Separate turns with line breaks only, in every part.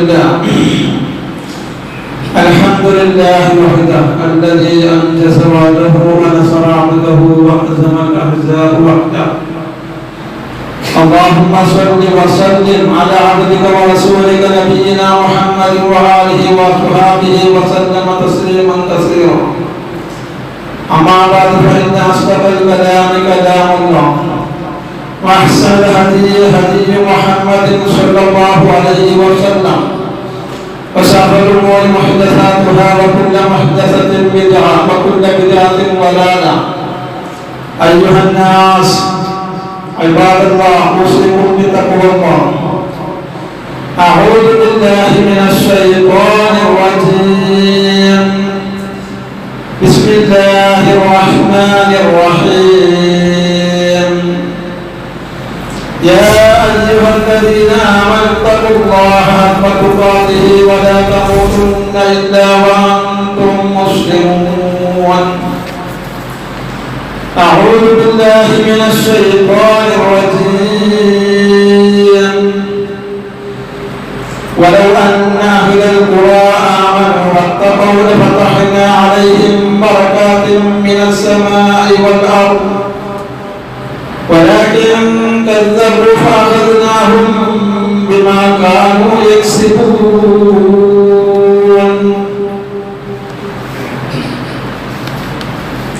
لله. الحمد لله وحده الذي أنجز وعده ونصر عبده وهزم الأحزاب وحده. اللهم صل وسلم على عبدك ورسولك نبينا محمد وآله وصحبه وسلم تسليما كثيرا. أما بعد فإن أصدق الكلام كلام الله. وأحسن الهدي هدي محمد صلى الله عليه وسلم. وشر الأمور محدثاتها وكل محدثة بدعة وكل بدعة ضلالة. أيها الناس عباد الله أوصيكم بتقوى الله. أعوذ بالله من الشيطان الرجيم. بسم الله الرحمن الرحيم. يا أيها الذين آمنوا اتقوا الله حق تقاته ولا تموتن إلا وأنتم مسلمون. أعوذ بالله من الشيطان الرجيم. ولو أن أهل القرى آمنوا واتقوا لفتحنا عليهم بركات من السماء والأرض كذبوا فأخذناهم بما كانوا يكسبون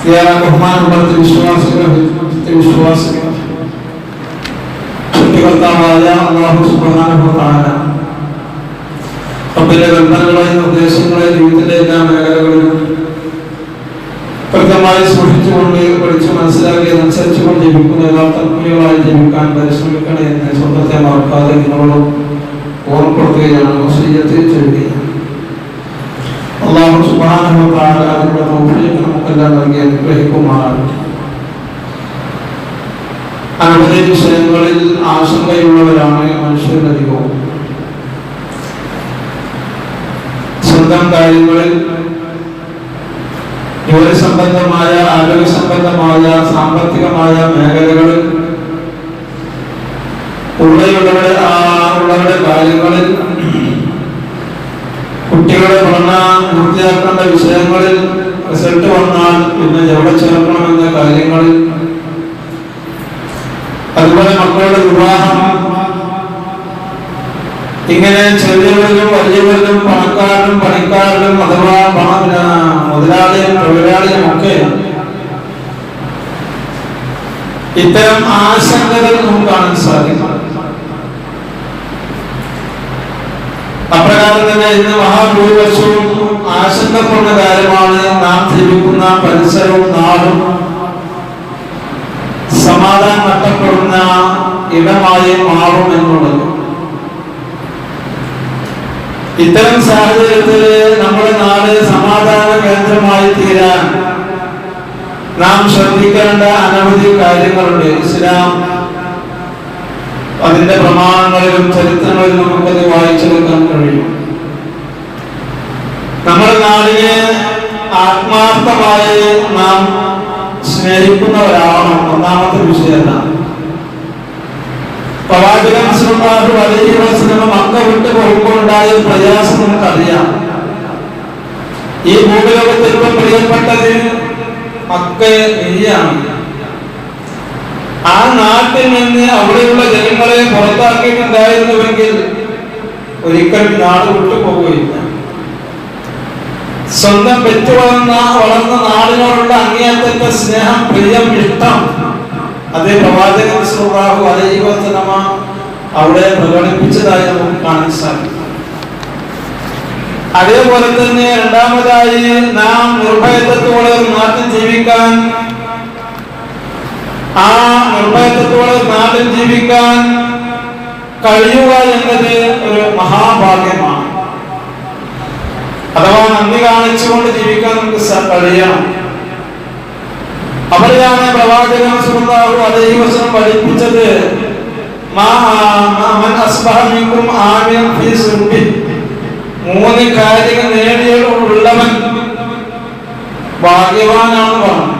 يا رحمن برد بشواس كرم بشواس كرم شكرا تعالى الله سبحانه وتعالى قبل رمضان الله يوم جيسون الله يوم جيسون الله يوم جيسون الله അനുസരിച്ചുകൊണ്ട് ജീവിക്കുന്ന യഥാർത്ഥങ്ങളായി ജീവിക്കാൻ പരിശ്രമിക്കണേ എന്ന് സ്വന്തത്തെ മറക്കാതെ നിങ്ങളോട് ഓർമ്മപ്പെടുത്തുകയാണ്. വസീയത്തിൽ ചെയ്യുകയാണ് അള്ളാഹു സുബ്ഹാനഹു വതആല അതിനുള്ള തൗഫീഖ് നമുക്കെല്ലാം നൽകി അനുഗ്രഹിക്കുമാറാകട്ടെ അനവധി വിഷയങ്ങളിൽ ആശങ്കയുള്ളവരാണ് മനുഷ്യരധികവും. സ്വന്തം കാര്യങ്ങളിൽ ജോലി സംബന്ധമായ ആരോഗ്യ സംബന്ധമായ സാമ്പത്തികമായ മേഖലകളിൽ ഉള്ളവരുടെ ആ ഉള്ളവരുടെ കാര്യങ്ങളിൽ കുട്ടികളെ പഠന പൂർത്തിയാക്കേണ്ട വിഷയങ്ങളിൽ റിസൾട്ട് വന്നാൽ പിന്നെ എവിടെ ചേർക്കണമെന്ന കാര്യങ്ങളിൽ അതുപോലെ മക്കളുടെ വിവാഹം ഇങ്ങനെ ചെറിയവരിലും വലിയവരിലും പണക്കാരനും പണിക്കാരനും അഥവാ പണ മുതലാളിയും തൊഴിലാളിയും ഒക്കെ ഇത്തരം ആശങ്കകൾ നമുക്ക് കാണാൻ സാധിക്കും. അപ്രകാരം തന്നെ ഇന്ന് മഹാഭൂരിപക്ഷവും ആശങ്കപ്പെടുന്ന കാര്യമാണ് നാം ജീവിക്കുന്ന പരിസരവും നാടും സമാധാനം നഷ്ടപ്പെടുന്ന ഇടമായി മാറും എന്നുള്ളത്. ഇത്തരം സാഹചര്യത്തിൽ നമ്മുടെ നാട് സമാധാന കേന്ദ്രമായി തീരാൻ നാം ശ്രദ്ധിക്കേണ്ട അനവധി കാര്യങ്ങളുണ്ട്. ഇസ്ലാം അതിന്റെ പ്രമാണങ്ങളിലും ചരിത്രങ്ങളിലും നമുക്കത് വായിച്ചെടുക്കാൻ കഴിയും. നമ്മുടെ നാടിനെ ആത്മാർത്ഥമായി നാം സ്നേഹിക്കുന്നവരാവണം ഒന്നാമത്തെ വിഷയം പ്രവാചകൻ സല്ലല്ലാഹു അലൈഹി പോകുമ്പോൾ ഉണ്ടായ പ്രയാസം നമുക്കറിയാം. ഈ ഭൂമിലോകത്ത് ഏറ്റവും പ്രിയപ്പെട്ടത് മക്കയെ ആ നാട്ടിൽ നിന്ന് അവിടെയുള്ള ജനങ്ങളെ പുറത്താക്കിയിട്ടുണ്ടായിരുന്നുവെങ്കിൽ ഒരിക്കലും നാട് വിട്ടു പോവുകയില്ല സ്വന്തം പെറ്റു വളർന്ന വളർന്ന നാടിനോടുള്ള അങ്ങേയറ്റത്തെ സ്നേഹം പ്രിയം ഇഷ്ടം അതേ പ്രവാചകൻ സുറാഹു വസല്ലമ അവിടെ പ്രകടിപ്പിച്ചതായി നമുക്ക് കാണാൻ സാധിക്കും. അതേപോലെ തന്നെ രണ്ടാമതായി നാം നിർഭയത്വത്തോടെ നാട്ടിൽ ജീവിക്കാൻ ആ നിർഭയത്വത്തോടെ നാട്ടിൽ ജീവിക്കാൻ കഴിയുക എന്നത് ഒരു മഹാഭാഗ്യമാണ്. അഥവാ നന്ദി കാണിച്ചുകൊണ്ട് ജീവിക്കാൻ നമുക്ക് കഴിയണം. അവിടെയാണ് പ്രവാചകൻ സുഹൃത്താഹു അതേ വസനം പഠിപ്പിച്ചത്. മൂന്ന് കാര്യങ്ങൾ നേടിയുള്ളവൻ ഭാഗ്യവാനാണ് പറഞ്ഞു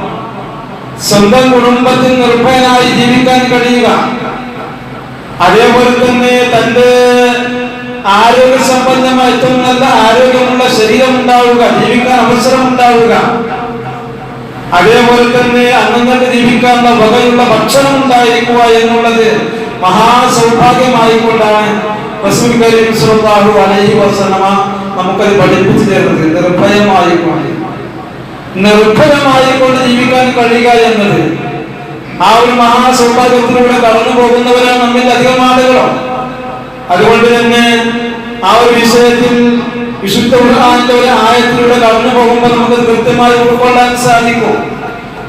സ്വന്തം കുടുംബത്തിൽ നിർഭയനായി ജീവിക്കാൻ കഴിയുക. അതേപോലെ തന്നെ തന്റെ ആരോഗ്യസമ്പന്നമായ ഏറ്റവും നല്ല ആരോഗ്യമുള്ള ശരീരം ഉണ്ടാവുക ജീവിക്കാൻ അവസരം ഉണ്ടാവുക. അതേപോലെ തന്നെ അന്നങ്ങൾക്ക് ജീവിക്കാനുള്ള വകയുള്ള ഭക്ഷണം ഉണ്ടായിരിക്കുക എന്നുള്ളത് മഹാസൗഭാഗ്യമായിക്കൊണ്ടാണ് അലൈഹി വസല്ലമ നമുക്കത് പഠിപ്പിച്ചു തരുന്നത്. നിർഭയമായിക്കൊണ്ട്. നിർഭയമായിക്കൊണ്ട് ജീവിക്കാൻ കഴിയുക എന്നത് ആ ഒരു മഹാസൗഭാഗ്യത്തിലൂടെ കടന്നു പോകുന്നവരാണ് നമ്മിൽ അധികം ആളുകളും. അതുകൊണ്ട് തന്നെ ആ ഒരു വിഷയത്തിൽ വിശുദ്ധ ഖുർആനിന്റെ ഒരു ആയത്തിലൂടെ കടന്നു പോകുമ്പോൾ നമുക്ക് കൃത്യമായി ഉൾക്കൊള്ളാൻ സാധിക്കും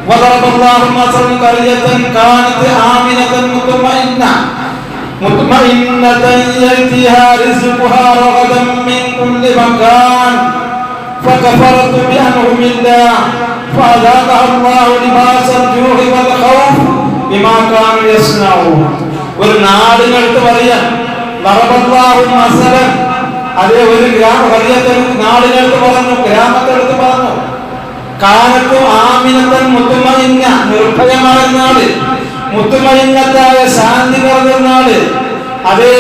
وضرب الله مثلا قرية كانت آمنة مطمئنة مطمئنة يأتيها رزقها رغدا من كل مكان فكفرت بأنعم الله فأذاقها الله لباس الجوع والخوف بما كانوا يصنعون ഒരു നാടിനടുത്ത് പറയാൻ നറബല്ലാഹു മസലൻ അതേ ഒരു ഗ്രാമ ഹരിയത്തെ നാടിനടുത്ത് പറഞ്ഞു ഗ്രാമത്തെടുത്ത് പറഞ്ഞു കാലത്തും ആമിനത്തൻ മുത്തുമയിന്ന നിർഭയമായ നാട്. മുത്തുമയിന്നത്തായ ശാന്തി നിറഞ്ഞ നാട്. അതെ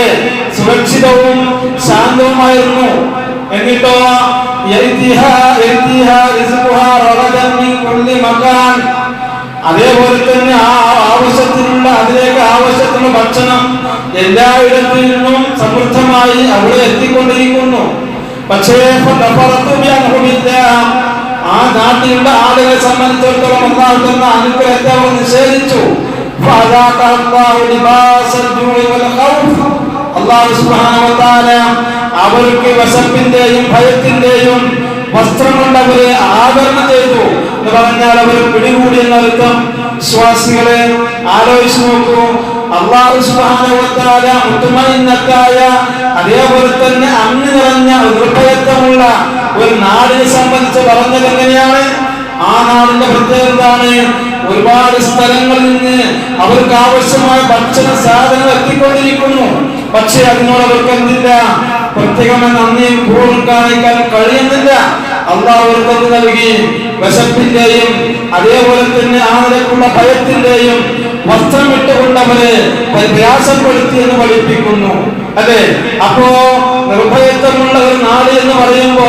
സുരക്ഷിതവും ശാന്തവുമായിരുന്നു. എന്നിട്ടോ അതേപോലെ തന്നെ ആ ആവശ്യത്തിനുള്ള അതിലേക്ക് ആവശ്യത്തിനുള്ള ഭക്ഷണം എല്ലായിടത്തിൽ നിന്നും സമൃദ്ധമായി അവിടെ എത്തിക്കൊണ്ടിരിക്കുന്നു. പക്ഷേ. ആ നാട്ടിലുള്ള ആളുകളെ സംബന്ധിച്ചിടത്തോളം അള്ളാഹു അനുഗ്രഹത്തെ അവർ നിഷേധിച്ചു. അവർക്ക് വശപ്പിന്റെയും ഭയത്തിന്റെയും വസ്ത്രമുണ്ടവരെ കൊണ്ട് അവരെ ആവരണം ചെയ്തു എന്ന് പറഞ്ഞാൽ അവർ പിടികൂടി എന്നർത്ഥം. വിശ്വാസികളെ ആലോചിച്ചു നോക്കൂ. അള്ളാഹു സുബാനവത്തായ മുത്തുമയിന്നത്തായ അതേപോലെ തന്നെ അന്ന് നിറഞ്ഞ നിർഭയത്വമുള്ള ഒരു നാടിനെ സംബന്ധിച്ച് പറഞ്ഞത് എങ്ങനെയാണ്? ആ നാടിന്റെ പ്രത്യേകത എന്താണ്? ഒരുപാട് സ്ഥലങ്ങളിൽ നിന്ന് അവർക്ക് ആവശ്യമായ ഭക്ഷണ സാധനങ്ങൾ എത്തിക്കൊണ്ടിരിക്കുന്നു. പക്ഷേ അതിനോട് അവർക്ക് എന്തില്ല? പ്രത്യേകമായി നന്ദിയും പൂർവം കാണിക്കാൻ കഴിയുന്നില്ല. അള്ളാഹു നൽകി? വിശപ്പിന്റെയും അതേപോലെ തന്നെ ആ നിലക്കുള്ള ഭയത്തിന്റെയും വസ്ത്രം ഇട്ടുകൊണ്ട് അവരെ പ്രയാസപ്പെടുത്തി എന്ന് പഠിപ്പിക്കുന്നു. അതെ അപ്പോ നിർഭയത്വമുള്ള ഒരു നാട് എന്ന് പറയുമ്പോ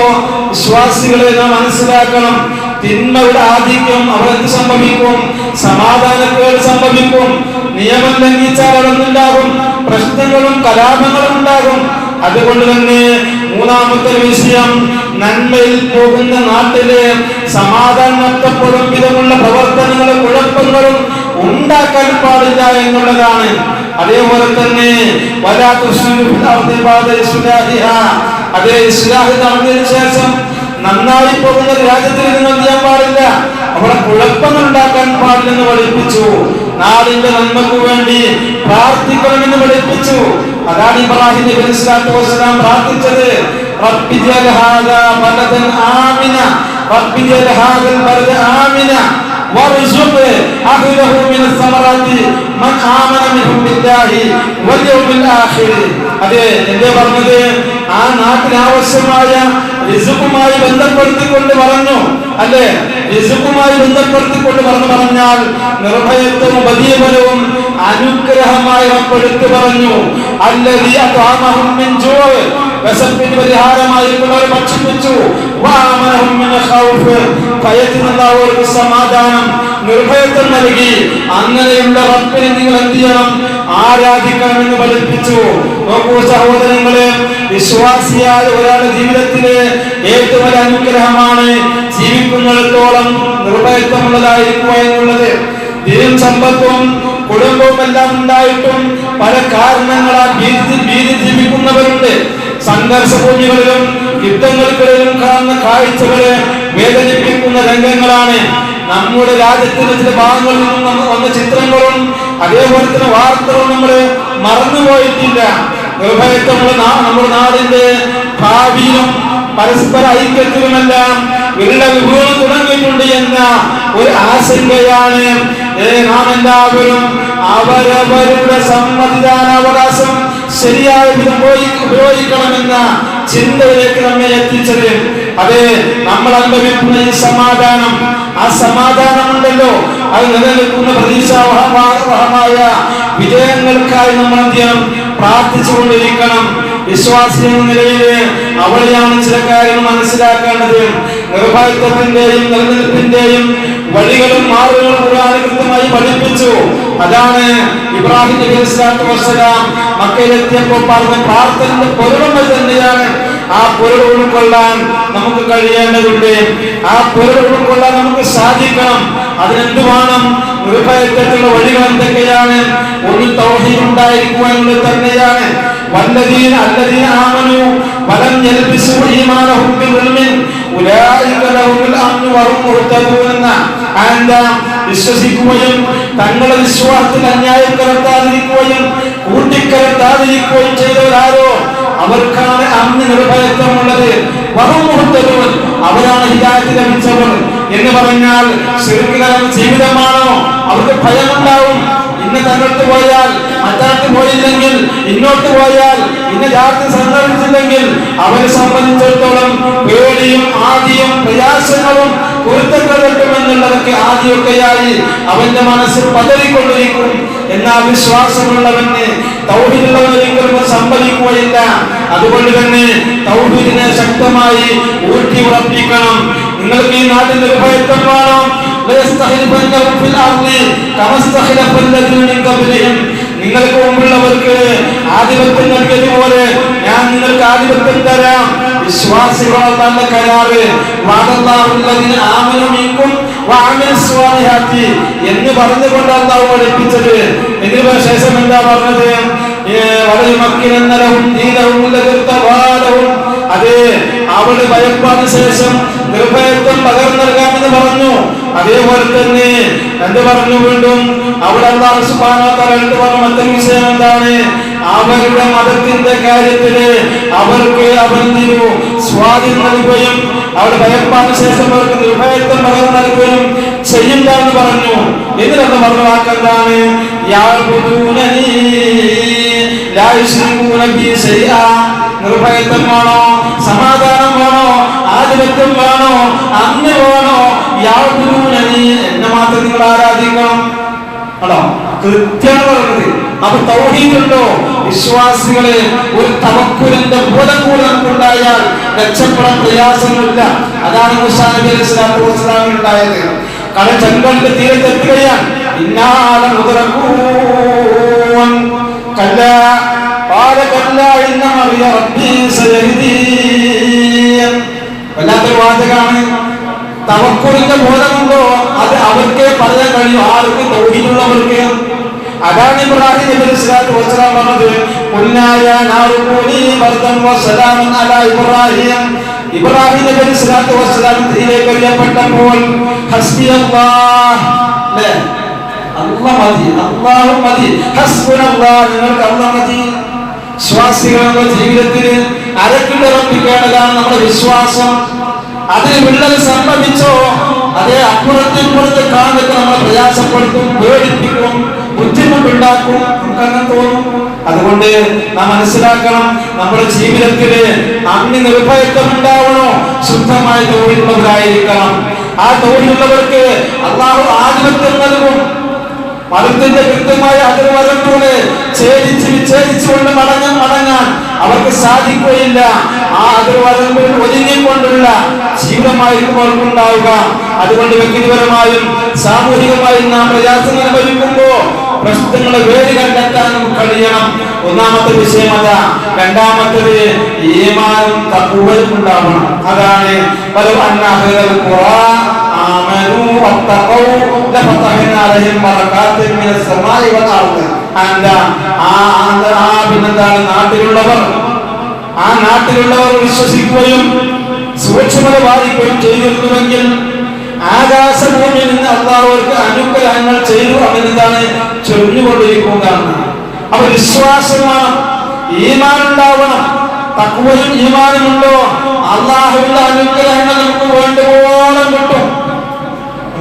വിശ്വാസികളെ നാം മനസ്സിലാക്കണം. തിന്മയുടെ ആധിക്യം അവർക്ക് സംഭവിക്കും? സമാധാനക്കേട് സംഭവിക്കും. നിയമം ലംഘിച്ചാൽ അതൊന്നുണ്ടാകും. പ്രശ്നങ്ങളും കലാപങ്ങളും ഉണ്ടാകും. അതുകൊണ്ട് തന്നെ മൂന്നാമത്തെ വിഷയം നന്മയിൽ പോകുന്ന നാട്ടിലെ സമാധാനം നഷ്ടപ്പെടും വിധമുള്ള പ്രവർത്തനങ്ങളും കുഴപ്പങ്ങളും ഉണ്ടാക്കാൻ പാടില്ല എന്നുള്ളതാണ്. അതേപോലെ തന്നെ അതേ ഇസ്ലാഹി നടന്നതിന് ശേഷം നന്നായി പോകുന്ന രാജ്യത്തിൽ എന്ത് ചെയ്യാൻ പാടില്ല. അവിടെ കുഴപ്പങ്ങൾ ഉണ്ടാക്കാൻ പാടില്ലെന്ന് പഠിപ്പിച്ചു. നാടിന്റെ നന്മക്ക് വേണ്ടി പ്രാർത്ഥിക്കണമെന്ന് പഠിപ്പിച്ചു. അതാണ് ഇബ്രാഹിം നബി പ്രാർത്ഥിച്ചത്. ആമിന. ആമിന. وارزق أهله من الثمرات من آمن منهم بالله واليوم الآخر അതെ എന്തേ പറഞ്ഞത് ആ നാട്ടിന് ആവശ്യമായ റിസുക്കുമായി ബന്ധപ്പെടുത്തിക്കൊണ്ട് പറഞ്ഞു അല്ലെ റിസുക്കുമായി ബന്ധപ്പെടുത്തിക്കൊണ്ട് പറഞ്ഞു പറഞ്ഞാൽ നിർഭയത്വവും ബലീബലവും അനുഗ്രഹമായി റബ്ബെടുത്തു പറഞ്ഞു അല്ലതി പരിഹാരമായിട്ടുള്ളവരെ ഭക്ഷിപ്പിച്ചു. ഭയത്തിൽ നിന്ന് അവർക്ക് സമാധാനം നിർഭയത്വം നൽകി. അങ്ങനെയുള്ള റബ്ബിനെ നിങ്ങൾ എന്ത് ചെയ്യണം? ആരാധിക്കണമെന്ന് പഠിപ്പിച്ചു. നോക്കൂ സഹോദരങ്ങളെ വിശ്വാസിയായ ഒരാളുടെ ജീവിതത്തിലെ ഏറ്റവും വലിയ അനുഗ്രഹമാണ് ജീവിക്കുന്നിടത്തോളം നിർഭയത്വമുള്ളതായിരിക്കുക എന്നുള്ളത്. ദിനം സമ്പത്തും കുടുംബവും എല്ലാം ഉണ്ടായിട്ടും പല കാരണങ്ങളാൽ ഭീതി ഭീതി ജീവിക്കുന്നവരുണ്ട്. സംഘർഷഭൂമികളിലും യുദ്ധങ്ങൾക്കിടയിലും കാണുന്ന കാഴ്ചകളെ വേദനിപ്പിക്കുന്ന രംഗങ്ങളാണ്. നമ്മുടെ രാജ്യത്തിന്റെ ചില ഭാഗങ്ങളിൽ നിന്നും വന്ന- ചിത്രങ്ങളും അതേപോലെ തന്നെ വാർത്തകളും നമ്മൾ മറന്നുപോയിട്ടില്ല. നിർഭയത്വമുള്ള നമ്മുടെ നാടിന്റെ ഭാവിയിലും പരസ്പര ഐക്യത്തിലുമെല്ലാം വിരള വിഭവം തുടങ്ങിയിട്ടുണ്ട് എന്ന ഒരു ആശങ്കയാണ് നാം എല്ലാവരും അവരവരുടെ സമ്മതിദാനാവകാശം ശരിയായ ഉപയോഗിക്കണമെന്ന ചിന്തയിലേക്ക് നമ്മെ എത്തിച്ചത്. അതെ നമ്മൾ അനുഭവിക്കുന്ന ഈ സമാധാനം. ആ സമാധാനം ഉണ്ടല്ലോ. അത് നിലനിൽക്കുന്ന പ്രതീക്ഷാവഹമായ വിജയങ്ങൾക്കായി നമ്മൾ എന്ത് പ്രാർത്ഥിച്ചുകൊണ്ടിരിക്കണം. വിശ്വാസി എന്ന നിലയിൽ അവളെയാണ് ചില കാര്യങ്ങൾ മനസ്സിലാക്കേണ്ടത്. നിർഭാഗ്യത്തിന്റെയും നിലനിൽപ്പിന്റെയും വഴികളും മാർഗങ്ങളും കൂടാതെ കൃത്യമായി പഠിപ്പിച്ചു. അതാണ് ഇബ്രാഹിം മക്കയിലെത്തിയപ്പോൾ പറഞ്ഞ പ്രാർത്ഥനയുടെ പൊരുളങ്ങൾ തന്നെയാണ്. ആ പൊരുൾ ഉൾക്കൊള്ളാൻ നമുക്ക് കഴിയേണ്ടതുണ്ട്. ആ പൊരുൾ ഉൾക്കൊള്ളാൻ നമുക്ക് സാധിക്കണം. അതിനെന്ത് വേണം? നിർഭയത്വത്തിലുള്ള വഴികൾ എന്തൊക്കെയാണ്? ഒരു തൗഹീദ് ഉണ്ടായിരിക്കുക എന്നുള്ളത് തന്നെയാണ്. വല്ലദീന അല്ലദീന ആമനു വലം ഈമാനഹും ബിൽ ഉലൈക ലഹുൽ അംനു വഹും മുഹ്തദൂൻ എന്ന ആന്ത വിശ്വസിക്കുകയും തങ്ങളുടെ വിശ്വാസത്തിൽ അന്യായം കലർത്താതിരിക്കുകയും കൂട്ടിക്കലർത്താതിരിക്കുകയും ചെയ്തവരാരോ? അവർക്കാണ് അന്ന് നിർഭയത്വമുള്ളത്. വഹും മുഹ്തദൂൻ അവരാണ് ഹിദായത്ത് ലഭിച്ചവർ എന്ന് പറഞ്ഞാൽ ശരിക്കും ജീവിതമാണോ? അവർക്ക് ഭയമുണ്ടാവും. ഇന്ന് തങ്ങൾക്ക് പോയാൽ മറ്റാർക്ക് പോയില്ലെങ്കിൽ ഇന്നോട്ട് പോയാൽ ഇന്ന് ജാതി സന്ദർശിച്ചില്ലെങ്കിൽ അവരെ സംബന്ധിച്ചിടത്തോളം പേടിയും ആദിയും പ്രയാസങ്ങളും പൊരുത്തപ്പെടുമെന്നുള്ളതൊക്കെ ആദ്യമൊക്കെയായി അവന്റെ മനസ്സിൽ പതറിക്കൊണ്ടിരിക്കും. എന്നാൽ വിശ്വാസമുള്ളവന് തൗഹിദുള്ളവന് ഒരിക്കലും സംഭവിക്കുകയില്ല. അതുകൊണ്ട് തന്നെ തൗഹിദിനെ ശക്തമായി ഊട്ടി ഉറപ്പിക്കണം നിങ്ങൾക്ക് ഈ നാട്ടിൽ നിർഭയത്വം വേണം ليستخلفنهم في الأرض كما استخلف الذين من قبلهم നിങ്ങൾക്ക് മുമ്പുള്ളവർക്ക് ആധിപത്യം നൽകിയതുപോലെ ഞാൻ നിങ്ങൾക്ക് ആധിപത്യം തരാം വിശ്വാസികളാൽ നല്ല കരാറ് വാദല്ലാഹുല്ലദീന ആമനു മിൻകും വഅമിലു സ്വാലിഹാത്തി എന്ന് പറഞ്ഞുകൊണ്ട് അല്ലാഹു പഠിപ്പിച്ചത് ഇതിന് ശേഷം എന്താ പറഞ്ഞത് വളയുമക്കിനെന്നലവും ദീനവും ലഗത്തവാലവും അതെ അവൾ ഭയപ്പാട് ശേഷം നിർഭയത്വം പകർന്നു നൽകാമെന്ന് പറഞ്ഞു. അതേപോലെ തന്നെ എന്ത് പറഞ്ഞു വീണ്ടും? അവിടെ എന്താണ് പറഞ്ഞ? മറ്റൊരു വിഷയം എന്താണ്? അവരുടെ മതത്തിന്റെ കാര്യത്തിൽ അവർക്ക് അവന്തിരു സ്വാധീനം നൽകുകയും അവിടെ ഭയപ്പാടിന് ശേഷം അവർക്ക് നിർഭയത്വം പകർന്നു നൽകുകയും ചെയ്യില്ല എന്ന് പറഞ്ഞു. എന്നിട്ട് പറഞ്ഞു വാക്കെന്താണ് യാഴ്ബുദൂനനീ നിർഭയത്വം വേണോ സമാധാനം വേണോ ആധിപത്യം വേണോ അന്ന് വേണോ യാതൊരുനീ എന്നെ മാത്രം നിങ്ങൾ ആരാധിക്കണം. ആണോ? കൃത്യമാണ് പറഞ്ഞത്. അപ്പൊ തൗഹീദുണ്ടോ? വിശ്വാസികളെ ഒരു തവക്കുലിന്റെ ബോധം കൂടെ നമുക്കുണ്ടായാൽ രക്ഷപ്പെടാൻ പ്രയാസങ്ങളില്ല. അതാണ് മുസാ നബി അലൈഹി സ്വലാത്തു വസ്സലാമിന് ഉണ്ടായത്. കാരണം ചെങ്കലിന്റെ തീരത്തെത്തുകയാണ് ഇന്നാലും മുതലക്കൂൻ കല്ല قال كلا إن معي ربي سيهدين വല്ലാത്തൊരു വാചകമാണ് തവക്കുറിന്റെ ബോധമുണ്ടോ അത് അവർക്കേ പറയാൻ കഴിയും ആർക്ക് തൗഹീദുള്ളവർക്ക് അതാണ് ഇബ്രാഹിം നബി സ്വലാത്തു വസ്സലാം പറഞ്ഞത് കുന്നായ നാറുകൂനി ബർദൻ വസലാമൻ അലാ ഇബ്രാഹിം ഇബ്രാഹിം നബി സ്വലാത്തു വസ്സലാം തീയിലേക്ക് എറിയപ്പെട്ടപ്പോൾ ഹസ്ബി അല്ലാഹ് അല്ലേ മതി അല്ലാഹു മതി. നിങ്ങൾക്ക് അല്ലാഹ് മതി. ജീവിതത്തിന് അരക്കിട്ട് ഉറപ്പിക്കേണ്ടതാണ് നമ്മുടെ വിശ്വാസം. അതിന് വിള്ളൽ സംബന്ധിച്ചോ അതേ അപ്പുറത്തിപ്പുറത്ത് കാണുന്നൊക്കെ നമ്മളെ പ്രയാസപ്പെടുത്തും പേടിപ്പിക്കും ബുദ്ധിമുട്ടുണ്ടാക്കും നമുക്ക് അങ്ങനെ തോന്നും. അതുകൊണ്ട് നാം മനസ്സിലാക്കണം നമ്മുടെ ജീവിതത്തിൽ അന്ന് നിർഭയത്വം ഉണ്ടാവണോ? ശുദ്ധമായ തൊഴിലുള്ളവരായിരിക്കണം. ആ തൊഴിലുള്ളവർക്ക് അള്ളാഹു മതത്തിന്റെ കൃത്യമായ അതിർവരം പോലെ ഛേദിച്ച് വിച്ഛേദിച്ചുകൊണ്ട് മടങ്ങാൻ മടങ്ങാൻ അവർക്ക് സാധിക്കുകയില്ല. ആ അതിർവരമ്പിൽ ഒതുങ്ങിക്കൊണ്ടുള്ള ജീവിതമായിരിക്കും അവർക്കുണ്ടാവുക. അതുകൊണ്ട് വ്യക്തിപരമായും സാമൂഹികമായും നാം പ്രയാസങ്ങൾ അനുഭവിക്കുമ്പോ പ്രശ്നങ്ങളെ വേര് കണ്ടെത്താൻ നമുക്ക് കഴിയണം. ഒന്നാമത്തെ വിഷയം അതാ. രണ്ടാമത്തത് ഏമാനും തപ്പുകളും ഉണ്ടാവണം. അതാണ് പല അന്നാഹുകൾ آمنوا واتقوا لفتحنا عليهم بركات من السماء والأرض അല്ല ആ ആ- ആ പിന്നെന്താണ് നാട്ടിലുള്ളവർ ആ നാട്ടിലുള്ളവർ വിശ്വസിക്കുകയും സൂക്ഷ്മത പാലിക്കുകയും ചെയ്തിരുന്നുവെങ്കിൽ ആകാശഭൂമിയിൽ നിന്ന് അള്ളാഹുവർക്ക് അനുഗ്രഹങ്ങൾ ചെയ്തു അവനെന്താണ് ചൊല്ലുകൊണ്ടിരിക്കുന്നതാണ് അപ്പൊ വിശ്വാസമാണ് ഈമാൻ ഉണ്ടാവണം തക്കുവയും ഈമാനുമുണ്ടോ അള്ളാഹുവിന്റെ അനുഗ്രഹങ്ങൾ നമുക്ക് വേണ്ടുവോളം കിട്ടും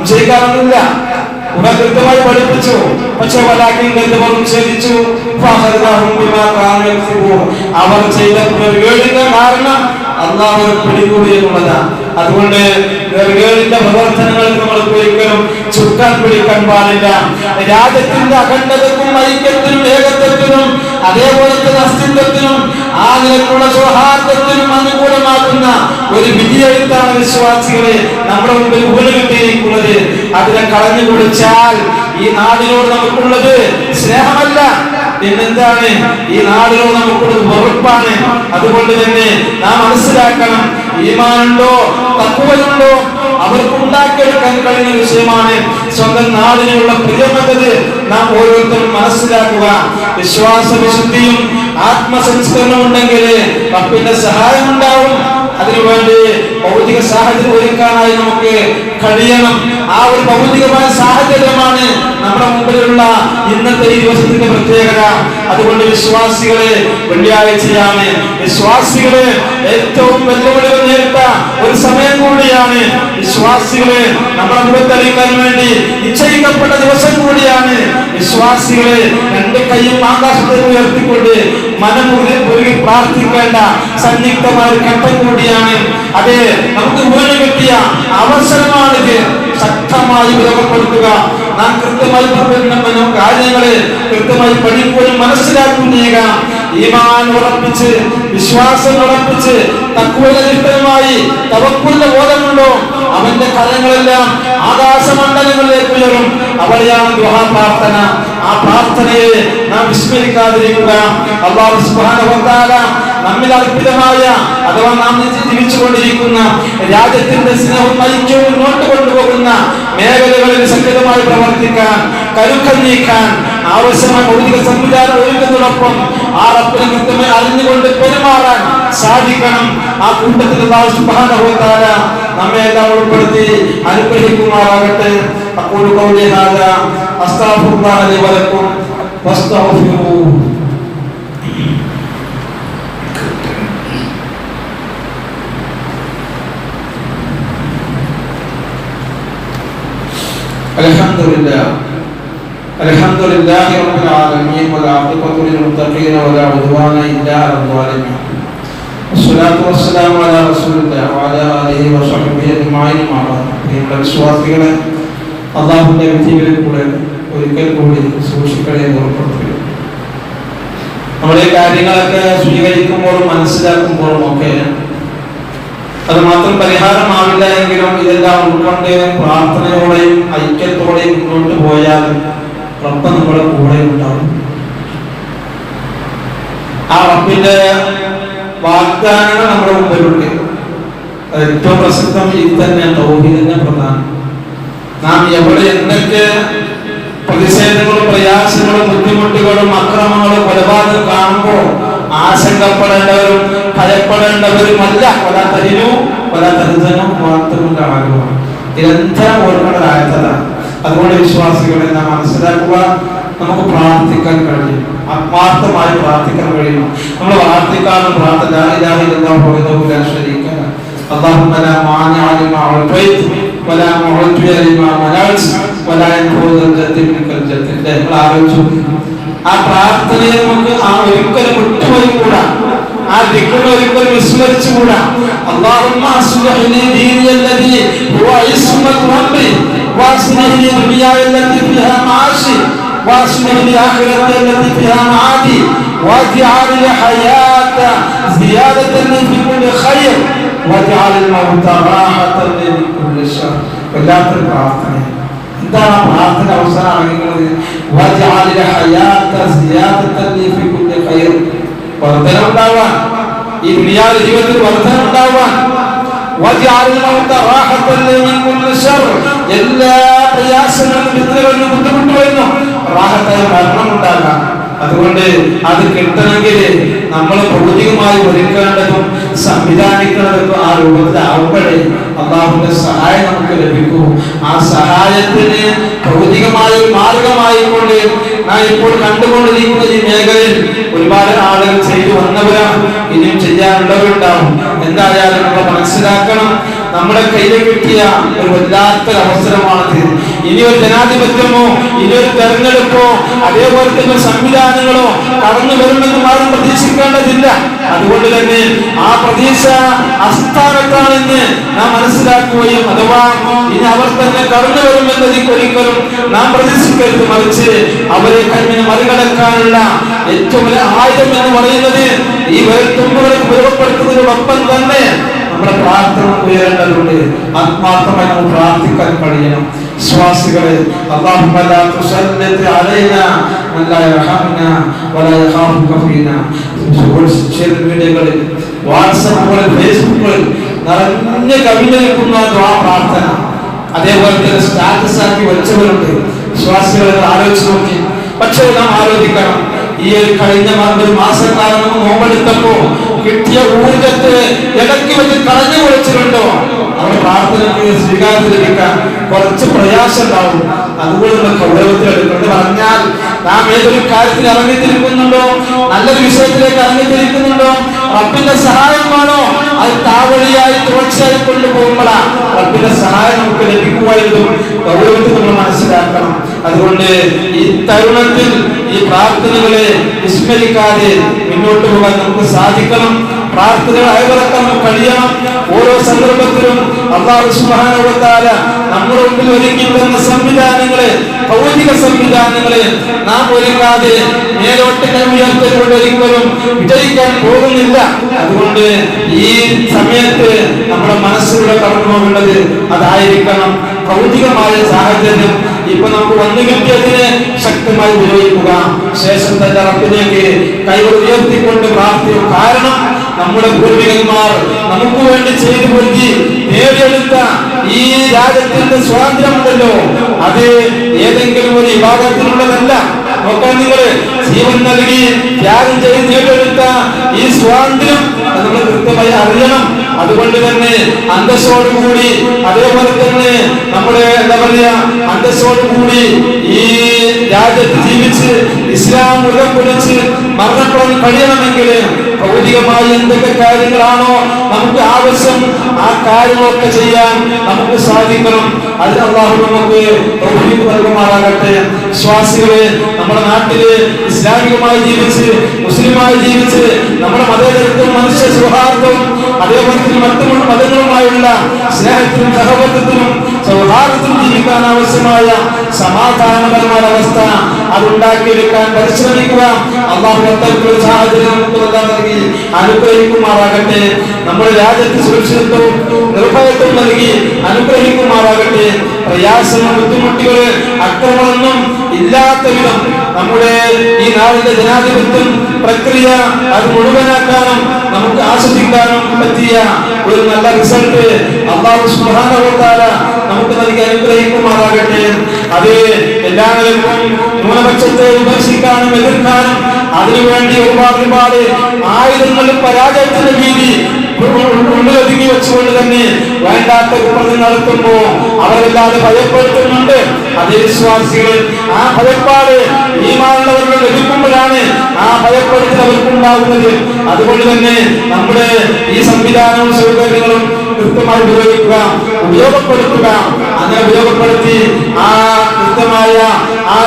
സംശയിക്കാറൊന്നുമില്ല ഉടൻ കൃത്യമായി പഠിപ്പിച്ചു. പക്ഷെ വലാക്കിൻ ബിമാ കാനൂ അവർ ചെയ്ത നെറുകേടിന്റെ കാരണം അള്ളാഹു പിടികൂടി എന്നുള്ളതാണ് അതുകൊണ്ട് നെറുകേടിന്റെ പ്രവർത്തനങ്ങൾക്ക് നമ്മൾ ഒരിക്കലും ചുക്കാൻ പിടിക്കാൻ പാടില്ല. രാജ്യത്തിന്റെ അഖണ്ഡതക്കും ഐക്യത്തിനും ഏകത്വത്തിനും അതേപോലെ തന്നെ അസ്തിത്വത്തിനും ആ നിലക്കുള്ള സൗഹാർദ്ദത്തിനും അനുകൂലമാക്കുന്ന ഒരു വിധിയെഴുത്താണ് വിശ്വാസികളെ നമ്മുടെ മുമ്പിൽ ഊണ് അതിനെ കളഞ്ഞു കുടിച്ചാൽ ഈ നാടിനോട് നമുക്കുള്ളത് സ്നേഹമല്ല. പിന്നെന്താണ്? ഈ നാടിനോട് നമുക്കുള്ളത് വെറുപ്പാണ്. അതുകൊണ്ട് തന്നെ നാം മനസ്സിലാക്കണം ഈമാനുണ്ടോ തക്കുവയുണ്ടോ? അവർക്ക് ഉണ്ടാക്കിയെടുക്കാൻ കഴിയുന്ന വിഷയമാണ് സ്വന്തം നാടിനുള്ള പ്രിയമെന്നത് നാം ഓരോരുത്തരും മനസ്സിലാക്കുക. വിശ്വാസ വിശുദ്ധിയും ആത്മസംസ്കരണം ഉണ്ടെങ്കിൽ പപ്പിന്റെ സഹായം ഉണ്ടാവും. അതിനുവേണ്ടി ഭൗതിക സാഹചര്യം ഒരുക്കാനായി നമുക്ക് കഴിയണം. ആ ഒരു ഭൗതികമായ സാഹചര്യമാണ് നമ്മുടെ മുമ്പിലുള്ള ഇന്നത്തെ ഈ ദിവസത്തിന്റെ പ്രത്യേകത. അതുകൊണ്ട് വിശ്വാസികളെ വെള്ളിയാഴ്ചയാണ്. വിശ്വാസികളെ ഏറ്റവും വെല്ലുവിളികൾ നേരിട്ട ഒരു സമയം കൂടിയാണ്. വിശ്വാസികളെ നമ്മുടെ മുഖത്തറിയിക്കാൻ വേണ്ടി നിശ്ചയിക്കപ്പെട്ട ദിവസം കൂടിയാണ്. വിശ്വാസികളെ രണ്ട് കൈയും ആകാശത്തേക്ക് ഉയർത്തിക്കൊണ്ട് മനം ഒരുങ്ങി പ്രാർത്ഥിക്കേണ്ട സന്നിഗ്ധമായ ഘട്ടം കൂടിയാണ്. അതെ നമുക്ക് വീണ് കിട്ടിയ അവസരമാണിത് ശക്തമായി ഉപയോഗപ്പെടുത്തുക. നാം കൃത്യമായി പറഞ്ഞു കാര്യങ്ങളെ. കൃത്യമായി പഠിക്കുകയും ചെയ്യുക ഈമാൻ ഉറപ്പിച്ച് വിശ്വാസം ഉറപ്പിച്ച് തക്കുവലനിഷ്ഠമായി തവക്കുള്ള ബോധമുണ്ടോ? അവന്റെ കരങ്ങളെല്ലാം ആകാശമണ്ഡലങ്ങളിലേക്ക് ഉയരും അവിടെയാണ് ദുഹാ പ്രാർത്ഥന ആ പ്രാർത്ഥനയെ നാം വിസ്മരിക്കാതിരിക്കുക. അള്ളാഹു സുബാന നമ്മിൽ അർപ്പിതമായ അഥവാ നാം ജീവിച്ചുകൊണ്ടിരിക്കുന്ന രാജ്യത്തിന്റെ സ്നേഹവും ഐക്യവും മുന്നോട്ട് കൊണ്ടുപോകുന്ന മേഖലകളിൽ ശക്തമായി പ്രവർത്തിക്കാൻ കരുക്കൾ നീക്കാൻ ആവശ്യമായ ഭൗതിക സംവിധാനം ഒരുക്കുന്നതോടൊപ്പം ആ റബ്ബിനെ കൃത്യമായി അറിഞ്ഞുകൊണ്ട് പെരുമാറാൻ സാധിക്കണം. ആ അല്ലാഹു സുബ്ഹാനഹു നമ്മെ എല്ലാം ഉൾപ്പെടുത്തി അനുഗ്രഹിക്കുമാറാകട്ടെ. അപ്പോൾ ഖൗലി ഹാദാ അസ്തഗ്ഫിറുല്ലാഹ ലി വലക്കും الحمد لله الحمد لله رب العالمين والعاقبة للمتقين ولا عدوان إلا على الظالمين والصلاة والسلام على رسول الله وعلى آله وصحبه أجمعين ما بعد പ്രിയപ്പെട്ട വിശ്വാസികളെ അള്ളാഹുവിന്റെ വിധികളിൽ കൂടെ ഒരിക്കൽ കൂടി സൂക്ഷിക്കണേ എന്ന് ഓർമ്മപ്പെടുത്തുക നമ്മുടെ ഈ കാര്യങ്ങളൊക്കെ സ്വീകരിക്കുമ്പോഴും മനസ്സിലാക്കുമ്പോഴും ഒക്കെ അത് മാത്രം പരിഹാരമാവില്ല എങ്കിലും ഇതെല്ലാം ഉൾക്കൊണ്ട് പ്രാർത്ഥനയോടെയും ഐക്യത്തോടെയും മുന്നോട്ട് പോയാൽ റബ്ബ് നമ്മുടെ കൂടെ ഉണ്ടാവും ആ റബ്ബിന്റെ വാഗ്ദാനങ്ങൾ നമ്മുടെ മുമ്പിലുണ്ട്. ഏറ്റവും പ്രസിദ്ധം ഇത് തന്നെ തൗഹീദിന്റെ പ്രധാനം. നാം എവിടെ എന്തൊക്കെ പ്രതിഷേധങ്ങളും പ്രയാസങ്ങളും ബുദ്ധിമുട്ടുകളും അക്രമങ്ങളും കൊലപാതകം കാണുമ്പോൾ ആശങ്കപ്പെടേണ്ടവരും ഭയപ്പെടേണ്ടവരുമല്ല വല തരിനു വല തരുതനും വാർത്തകളുടെ ആഗ്രഹം നിരന്തരം ഓർക്കേണ്ടതായതാണ് അതുകൊണ്ട് വിശ്വാസികളെ നാം മനസ്സിലാക്കുക നമുക്ക് പ്രാർത്ഥിക്കാൻ കഴിയും ആത്മാർത്ഥമായി പ്രാർത്ഥിക്കാൻ കഴിയും നമ്മൾ പ്രാർത്ഥിക്കാനും പ്രാർത്ഥന اللهم لا مانع لما أعطيت ولا معطي لما منعت ولا ينفع ذا الجد منك الجد നമ്മൾ ആലോചിച്ചു ആ പ്രാർത്ഥനയെ നമുക്ക് ആ ഒരിക്കലും വിട്ടുപോയിക്കൂടാ ആ ദിക്കിനെ ഒരിക്കലും വിസ്മരിച്ചുകൂടാ اللهم اصلح لي ديني الذي هو عصمة أمري واصلح لي دنياي التي فيها معاشي واصلح لي آخرتي التي فيها معادي واجعل الحياة زيادة لي في كل خير واجعل الموت راحة لي من كل شر വല്ലാത്തൊരു പ്രാർത്ഥന എന്താണ് ആ പ്രാർത്ഥന അവസാനം വജഅലിൽ ഹയാത സിയാദത്തൻ ലി ഫി കുല്ലി ഖൈർ വർധന ഉണ്ടാവാൻ ഈ ദുനിയാവിലെ ജീവിതത്തിൽ വർധന ഉണ്ടാവാൻ എല്ലാ പ്രയാസങ്ങളും ബുദ്ധിമുട്ടുകളും റാഹത്തായ മരണം ഉണ്ടാകാം അതുകൊണ്ട് അത് കിട്ടണമെങ്കിൽ നമ്മൾ ഭൗതികമായി ഒരുക്കേണ്ടതും സംവിധാനിക്കേണ്ടതും ആ രൂപത്തിലാവുമ്പോഴേ അള്ളാഹുവിന്റെ സഹായം നമുക്ക് ലഭിക്കൂ. ആ സഹായത്തിന് ഭൗതികമായ ഒരു മാർഗമായിക്കൊണ്ട് ഞാൻ ഇപ്പോൾ കണ്ടുകൊണ്ടിരിക്കുന്ന ഈ മേഖലയിൽ ഒരുപാട് ആളുകൾ ചെയ്തു വന്നവരാണ്. ഇനിയും ചെയ്യാനുള്ളവരുണ്ടാവും. എന്തായാലും നമ്മൾ മനസ്സിലാക്കണം. നമ്മുടെ കയ്യിൽ കിട്ടിയ ഒരു വല്ലാത്തൊരു അവസരമാണത് ഇനി ഒരു ജനാധിപത്യമോ ഇനി ഒരു തെരഞ്ഞെടുപ്പോ അതേപോലെ തന്നെ സംവിധാനങ്ങളോ കടന്നു വരുമെന്ന് ആരും പ്രതീക്ഷിക്കേണ്ടതില്ല. അതുകൊണ്ട് തന്നെ ആ പ്രതീക്ഷ അസ്ഥാനത്താണെന്ന് നാം മനസ്സിലാക്കുകയും അഥവാ ഇനി അവർ തന്നെ കടന്നു വരുമെന്നതിൽ ഒരിക്കലും നാം പ്രതീക്ഷിക്കരുത്. മറിച്ച് അവരെ കണ്ണിനെ മറികടക്കാനുള്ള ഏറ്റവും വലിയ ആയുധം എന്ന് പറയുന്നത് ഈ വേർത്തുമ്പുകളെ ഉപയോഗപ്പെടുത്തുന്നതിനോടൊപ്പം തന്നെ നമ്മുടെ പ്രാർത്ഥന ഉയരേണ്ടതുണ്ട്. ആത്മാർത്ഥമായി നമ്മൾ പ്രാർത്ഥിക്കാൻ കഴിയണം. വിശ്വാസികളെ സോഷ്യൽ മീഡിയകളിൽ വാട്സപ്പുകളിൽ ഫേസ്ബുക്കുകളിൽ നിറഞ്ഞ കവിത നിൽക്കുന്ന പ്രാർത്ഥന. അതേപോലെ തന്നെ സ്റ്റാറ്റസ് ആക്കി വെച്ചവരുണ്ട്. വിശ്വാസികളെ ആലോചിച്ച് നോക്കി. പക്ഷേ നാം ആലോചിക്കണം. ഈ കഴിഞ്ഞ ഒരു മാസക്കാലം നോമ്പെടുത്തപ്പോ കിട്ടിയ ഊർജത്തെ ഇടയ്ക്ക് വെച്ച് കളഞ്ഞു കുളിച്ചിട്ടുണ്ടോ നമ്മുടെ പ്രാർത്ഥനയ്ക്ക് സ്വീകാരം ലഭിക്കാൻ കുറച്ച് പ്രയാസം ഉണ്ടാവും നമ്മൾ ഗൗരവത്തിലെടുക്കുന്നത് പറഞ്ഞാൽ നാം ഏതൊരു കാര്യത്തിൽ ഇറങ്ങിത്തിരിക്കുന്നുണ്ടോ? നല്ലൊരു വിഷയത്തിലേക്ക് ഇറങ്ങിത്തിരിക്കുന്നുണ്ടോ? റബ്ബിന്റെ സഹായം വേണോ? അത് താവളിയായി തുടർച്ചയായി കൊണ്ടുപോകുമ്പോഴാണ് റബ്ബിന്റെ സഹായം നമുക്ക് ലഭിക്കുമായിരുന്നു. ഗൗരവത്തിൽ മനസ്സിലാക്കണം. അതുകൊണ്ട് ഈ തരുണത്തിൽ ഈ പ്രാർത്ഥനകളെ വിസ്മരിക്കാതെ മുന്നോട്ട് പോകാൻ നമുക്ക് സാധിക്കണം. പ്രാർത്ഥനകൾ അയവിറക്കാൻ കഴിയണം. ഓരോ സന്ദർഭത്തിലും അള്ളാഹു തആല നമ്മുടെ മുമ്പിൽ ഒരുക്കി തന്ന സംവിധാനങ്ങളെ ഭൗതിക സംവിധാനങ്ങളെ നാം ഒരുക്കാതെ മേലോട്ട് കൈ ഉയർത്തിക്കൊണ്ട് ഒരിക്കലും വിജയിക്കാൻ പോകുന്നില്ല. അതുകൊണ്ട് ഈ സമയത്ത് നമ്മുടെ മനസ്സിലൂടെ കടന്നു പോകേണ്ടത് അതായിരിക്കണം. ഭൗതികമായ സാഹചര്യം ഇപ്പൊ നമുക്ക് വന്നു കിട്ടിയതിനെ ശക്തമായി ഉപയോഗിക്കുക. ശേഷം തന്റെ റബ്ബിലേക്ക് കൈകൾ ഉയർത്തിക്കൊണ്ട് പ്രാർത്ഥിക്കും. കാരണം നമ്മുടെ പൂർവികന്മാർ നമുക്ക് വേണ്ടി ചെയ്തു കൊടുക്കി നേടിയെടുത്ത ഈ രാജ്യത്തിന്റെ സ്വാതന്ത്ര്യമുണ്ടല്ലോ അത് ഏതെങ്കിലും ഒരു വിഭാഗത്തിനുള്ളതല്ല. നോക്കാൻ നിങ്ങൾ ജീവൻ നൽകി ത്യാഗം ചെയ്ത് ഈ സ്വാതന്ത്ര്യം നമ്മൾ കൃത്യമായി അറിയണം. അതുകൊണ്ട് തന്നെ അന്തസ്സോടുകൂടി അതേപോലെ തന്നെ നമ്മുടെ എന്താ പറയാ അന്തസ്സോടുകൂടി ഈ രാജ്യത്ത് ജീവിച്ച് ഇസ്ലാം മുഖം പിടിച്ച് മരണപ്പെടാൻ കഴിയണമെങ്കിൽ ഭൗതികമായി എന്തൊക്കെ കാര്യങ്ങളാണോ നമുക്ക് ആവശ്യം ആ കാര്യങ്ങളൊക്കെ ചെയ്യാൻ നമുക്ക് സാധിക്കണം. അത് അള്ളാഹു നമുക്ക് നൽകുമാറാകട്ടെ. വിശ്വാസികളെ നമ്മുടെ നാട്ടിൽ ഇസ്ലാമികമായി ജീവിച്ച് മുസ്ലിമായി ജീവിച്ച് നമ്മുടെ മതേതരത്വം മനുഷ്യ സൗഹാർദ്ദവും അതേപോലെ മറ്റു മതങ്ങളുമായുള്ള സ്നേഹത്തിനും സഹബന്ധത്തിനും സൗഹാർദ്ദത്തിനും ജീവിക്കാൻ ആവശ്യമായ സമാധാനപരമായ അവസ്ഥ അതുണ്ടാക്കിയെടുക്കാൻ പരിശ്രമിക്കുക. അള്ളാഹു അത്തരത്തിലുള്ള സാഹചര്യം നൽകി അനുഗ്രഹിക്കുമാറാകട്ടെ. നമ്മുടെ രാജ്യത്ത് സുരക്ഷിതത്വവും നിർഭയത്വം നൽകി അനുഗ്രഹിക്കുമാറാകട്ടെ. പ്രയാസങ്ങളും ബുദ്ധിമുട്ടുകൾ അക്രമമൊന്നും ഇല്ലാത്ത വിധം നമ്മുടെ ഈ നാടിന്റെ ജനാധിപത്യം പ്രക്രിയ അത് മുഴുവനാക്കാനും നമുക്ക് ആസ്വദിക്കാനും പറ്റിയ ഒരു നല്ല റിസൾട്ട് അള്ളാഹു തആല നമുക്ക് നൽകി അനുഗ്രഹിക്കുമാറാകട്ടെ അത് എല്ലാവർക്കും ന്യൂനപക്ഷത്തെ വിമർശിക്കാനും എതിർക്കാനും അതിനുവേണ്ടി ഒരുപാട് ഒരുപാട് ആയുധങ്ങളും പരാജയത്തിന്റെ ഭീതി ഉള്ളിലൊതുങ്ങി വെച്ചുകൊണ്ട് തന്നെ വേണ്ടാത്ത പ്രതി നടത്തുമ്പോ അവരെല്ലാതെ ഭയപ്പെടുത്തുന്നുണ്ട്. അതേ വിശ്വാസികൾ ആ ഭയപ്പാട് ഈ മാറുള്ളവർക്ക് ലഭിക്കുമ്പോഴാണ് ആ ഭയപ്പെടുത്തൽ അവർക്കുണ്ടാകുന്നത്. അതുകൊണ്ട് തന്നെ നമ്മുടെ ഈ സംവിധാനവും സൗകര്യങ്ങളും കൃത്യമായി ഉപയോഗിക്കുക ഉപയോഗപ്പെടുത്തുക അങ്ങനെ ഉപയോഗപ്പെടുത്തി ആ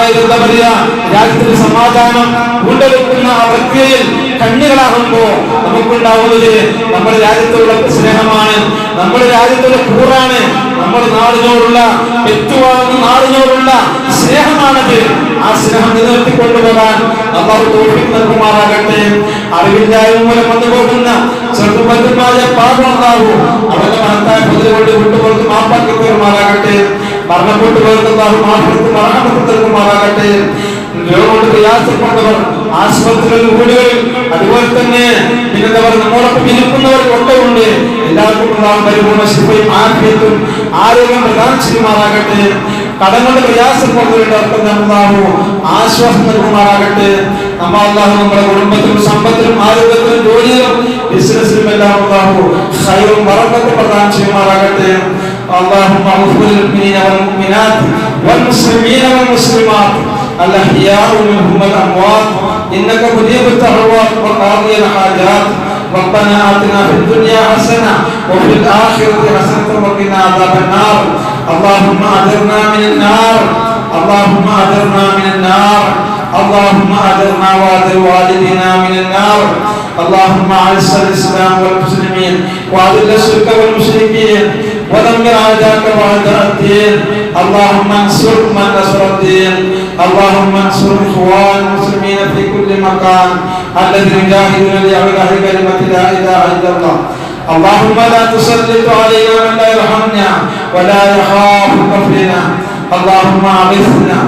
എന്താ പറയുക രാജ്യത്തിന്റെ സമാധാനം വീണ്ടെടുക്കുന്ന ആ പ്രക്രിയയിൽ കണ്ണികളാകുമ്പോ നമുക്കുണ്ടാവുന്നത് നമ്മുടെ രാജ്യത്തോടുള്ള സ്നേഹമാണ് നമ്മുടെ രാജ്യത്തോടുള്ള കൂറാണ് നമ്മുടെ നാടിനോടുള്ള വ്യക്തിവാകുന്ന നാടിനോടുള്ള സ്നേഹമാണത്. ആ സ്നേഹം നിലനിർത്തിക്കൊണ്ടുപോകാൻ അള്ളാഹു തോൽപ്പിക്ക് നൽകുമാറാകട്ടെ. അറിവില്ലായ്മ മൂലം വന്നു പോകുന്ന ചെറുപ്പമായ പാപമുണ്ടാവൂ. അവരുടെ മഹത്തായ പതിവ് കൊണ്ട് വിട്ടുപോർക്ക് മാപ്പാക്കി തരുമാറാകട്ടെ. മരണപ്പെട്ടു പോർക്ക് അള്ളാഹു മാഫിക്ക് മരണപ്പെട്ടു നൽകുമാറാകട്ടെ. രോഗം കൊണ്ട് പ്രയാസപ്പെട്ടവർ ആശുപത്രികളിൽ വീടുകളിൽ അതുപോലെ തന്നെ പിന്നെ അവർ നമ്മോടൊപ്പം ഇരിക്കുന്നവർക്കൊക്കെ ഉണ്ട്. എല്ലാവർക്കും ഉണ്ടാകും പരിപൂർണ ശിഫയും ആരോഗ്യത്തും ആരോഗ്യം പ്രദാനം ചെയ്യുമാറാകട്ടെ കടം കൊണ്ട് പ്രയാസപ്പെടുന്നവർക്ക് നമ്മളാഹു ആശ്വാസം നൽകുമാറാകട്ടെ. നമ്മ അള്ളാഹു നമ്മുടെ കുടുംബത്തിലും സമ്പത്തിലും ആരോഗ്യത്തിലും ജോലിയിലും ബിസിനസ്സിലും എല്ലാം അള്ളാഹു ഹൈറും വറക്കത്തും പ്രധാനം ചെയ്യുമാറാകട്ടെ. اللهم اغفر للمؤمنين والمؤمنات والمسلمين والمسلمات الأحياء منهم والأموات. إنك مجيب الدعوات وقاضي الحاجات. ربنا آتنا في الدنيا حسنة وفي الآخرة حسنة وقنا عذاب النار. اللهم أجرنا من النار. اللهم أجرنا من النار. اللهم أجرنا وأجر والدنا من النار. اللهم أعز الإسلام والمسلمين وأذل الشرك والمشركين. ودمر أعداءك وأعداء الدين. اللهم انصر من نصر الدين. اللهم انصر إخوان المسلمين في كل مكان الذين يجاهدون لإعلاء كلمة لا إله إلا الله. اللهم لا تسلط علينا من لا يرحمنا ولا يخافك فينا. اللهم أغثنا.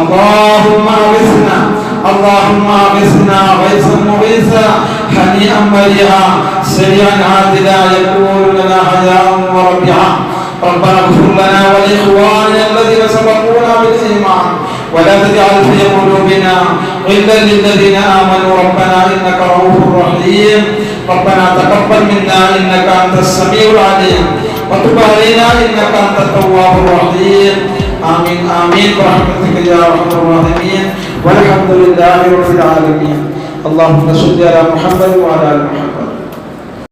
اللهم أغثنا. اللهم اغثنا غيثا مغيثا هنيئا مريئا سريعا عادلا يكون لنا حياء وربيعا ربنا اغفر لنا ولإخواننا الذين سبقونا بالإيمان. ولا تجعل في قلوبنا غلا للذين آمنوا. ربنا إنك رؤوف رحيم. ربنا تقبل منا إنك أنت السميع العليم. وتب علينا إنك أنت التواب الرحيم. آمين آمين. برحمتك يا أرحم الراحمين. والحمد لله رب العالمين. اللهم صل على محمد وعلى آل محمد.